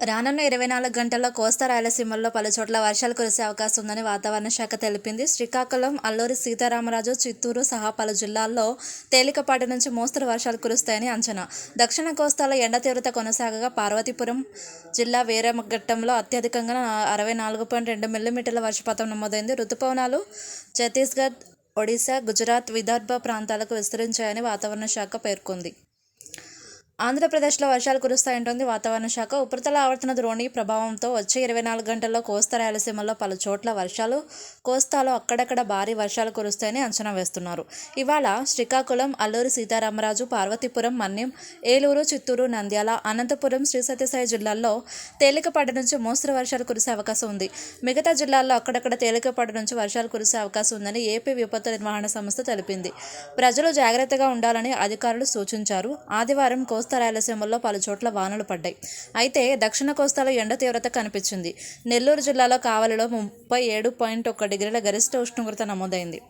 రానున్న ఇరవై నాలుగు గంటల్లో కోస్తా రాయలసీమల్లో పలుచోట్ల వర్షాలు కురిసే అవకాశం ఉందని వాతావరణ శాఖ తెలిపింది. శ్రీకాకుళం అల్లూరి సీతారామరాజు చిత్తూరు సహా పలు జిల్లాల్లో తేలికపాటి నుంచి మోస్తరు వర్షాలు కురుస్తాయని అంచనా. దక్షిణ కోస్తాలో ఎండ తీవ్రత కొనసాగగా పార్వతీపురం జిల్లా వీరఘట్టంలో అత్యధికంగా అరవై నాలుగు పాయింట్ రెండు మిల్లీమీటర్ల వర్షపాతం నమోదైంది. రుతుపవనాలు ఛత్తీస్గఢ్ ఒడిశా గుజరాత్ విదర్భ ప్రాంతాలకు విస్తరించాయని వాతావరణ శాఖ పేర్కొంది. ఆంధ్రప్రదేశ్లో వర్షాలు కురుస్తాయంటోంది వాతావరణ శాఖ. ఉపరితల ఆవర్తన ద్రోణి ప్రభావంతో వచ్చే ఇరవై నాలుగు గంటల్లో కోస్తా రాయలసీమలో పలు చోట్ల వర్షాలు కోస్తాలో అక్కడక్కడ భారీ వర్షాలు కురుస్తాయని అంచనా వేస్తున్నారు. ఇవాళ శ్రీకాకుళం అల్లూరి సీతారామరాజు పార్వతీపురం మన్యం ఏలూరు చిత్తూరు నంద్యాల అనంతపురం శ్రీ సత్యసాయి జిల్లాల్లో తేలికపాటి నుంచి మోస్తరు వర్షాలు కురిసే అవకాశం ఉంది. మిగతా జిల్లాల్లో అక్కడక్కడ తేలికపాటి నుంచి వర్షాలు కురిసే అవకాశం ఉందని ఏపీ విపత్తు నిర్వహణ సంస్థ తెలిపింది. ప్రజలు జాగ్రత్తగా ఉండాలని అధికారులు సూచించారు. ఆదివారం కోస్తా రాయలసీమల్లో పలు చోట్ల వానలు పడ్డాయి. అయితే దక్షిణ కోస్తాలో ఎండ తీవ్రత కనిపించింది. నెల్లూరు జిల్లాలో కావలిలో ముప్పై ఏడు పాయింట్ ఒక డిగ్రీల గరిష్ట ఉష్ణోగ్రత నమోదైంది.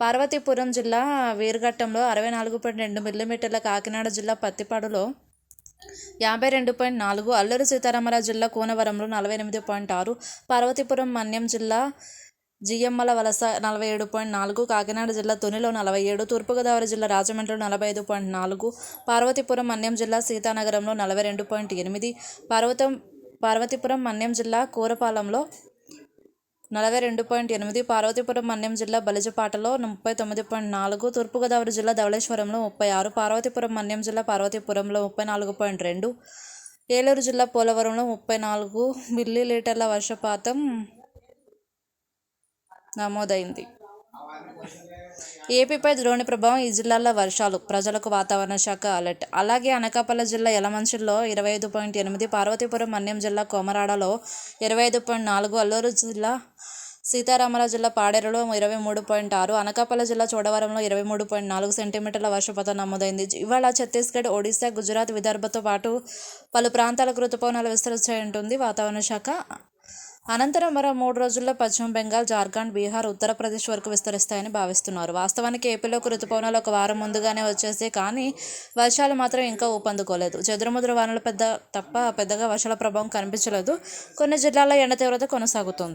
పార్వతీపురం జిల్లా వీరఘట్టంలో అరవై నాలుగు పాయింట్ రెండు మిల్లీమీటర్ల కాకినాడ జిల్లా పత్తిపాడులో యాభై రెండు పాయింట్ నాలుగు అల్లూరి సీతారామరాజు జిల్లా కూనవరంలో నలభై ఎనిమిది పాయింట్ ఆరు పార్వతీపురం మన్యం జిల్లా జిఎమ్మల వలస నలభై ఏడు పాయింట్ నాలుగు కాకినాడ జిల్లా తునిలో నలభై ఏడు తూర్పుగోదావరి జిల్లా రాజమండ్రిలో నలభై ఐదు పాయింట్ నాలుగు పార్వతీపురం మన్యం జిల్లా సీతానగరంలో నలభై రెండు పాయింట్ ఎనిమిది పార్వతం పార్వతీపురం మన్యం జిల్లా కూరపాలెంలో నలభై రెండు పాయింట్ ఎనిమిది పార్వతీపురం మన్యం జిల్లా బలిజపాటలో ముప్పై తొమ్మిది పాయింట్ నాలుగు తూర్పుగోదావరి జిల్లా ధవళేశ్వరంలో ముప్పై ఆరు పార్వతీపురం మన్యం జిల్లా పార్వతీపురంలో ముప్పై నాలుగు పాయింట్ రెండు ఏలూరు జిల్లా పోలవరంలో ముప్పై నాలుగు మిల్లీ లీటర్ల వర్షపాతం నమోదైంది. ఏపీపై ద్రోణి ప్రభావం ఈ జిల్లాల్లో వర్షాలు ప్రజలకు వాతావరణ శాఖ అలర్ట్. అలాగే అనకాపల్లి జిల్లా యలమంచిలో ఇరవై ఐదు పాయింట్ ఎనిమిది పార్వతీపురం మన్యం జిల్లా కోమరాడలో ఇరవై ఐదు పాయింట్ నాలుగు అల్లూరు జిల్లా సీతారామరాజు జిల్లా పాడేరులో ఇరవై మూడు పాయింట్ ఆరు అనకాపల్లి జిల్లా చోడవరంలో ఇరవై మూడు పాయింట్ నాలుగు సెంటీమీటర్ల వర్షపాతం నమోదైంది. ఇవాళ ఛత్తీస్గఢ్ ఒడిశా గుజరాత్ విదర్భతో పాటు పలు ప్రాంతాలకు ఋతుపవనాలు విస్తరించాయంటుంది వాతావరణ శాఖ అనంతరం మరో మూడు రోజుల్లో పశ్చిమ బెంగాల్ జార్ఖండ్ బీహార్ ఉత్తరప్రదేశ్ వరకు విస్తరిస్తాయని భావిస్తున్నారు. వాస్తవానికి ఏపీలోకి ఋతుపవనాలు ఒక వారం ముందుగానే వచ్చేసి కానీ వర్షాలు మాత్రం ఇంకా ఊపందుకోలేదు. చెదురుముదురు వానలు పెద్ద తప్ప పెద్దగా వర్షాల ప్రభావం కనిపించలేదు. కొన్ని జిల్లాల్లో ఎండ తీవ్రత కొనసాగుతుంది.